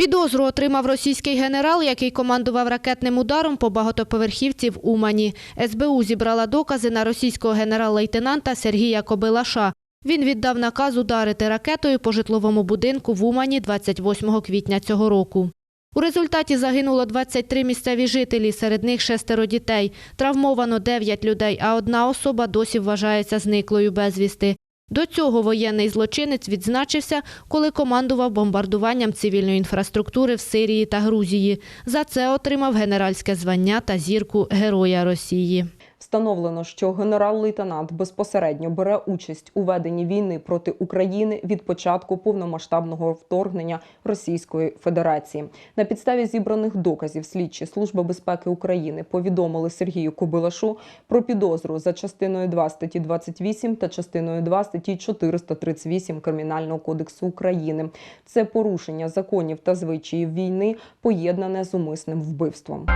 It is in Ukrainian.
Підозру отримав російський генерал, який командував ракетним ударом по багатоповерхівці в Умані. СБУ зібрала докази на російського генерал-лейтенанта Сергія Кобилаша. Він віддав наказ ударити ракетою по житловому будинку в Умані 28 квітня цього року. У результаті загинуло 23 місцеві жителі, серед них шестеро дітей. Травмовано 9 людей, а одна особа досі вважається зниклою безвісти. До цього воєнний злочинець відзначився, коли командував бомбардуванням цивільної інфраструктури в Сирії та Грузії. За це отримав генеральське звання та зірку Героя Росії. Встановлено, що генерал-лейтенант безпосередньо бере участь у веденні війни проти України від початку повномасштабного вторгнення Російської Федерації. На підставі зібраних доказів слідчі Служби безпеки України повідомили Сергію Кобилашу про підозру за частиною 2 статті 28 та частиною 2 статті 438 Кримінального кодексу України. Це порушення законів та звичаїв війни, поєднане з умисним вбивством.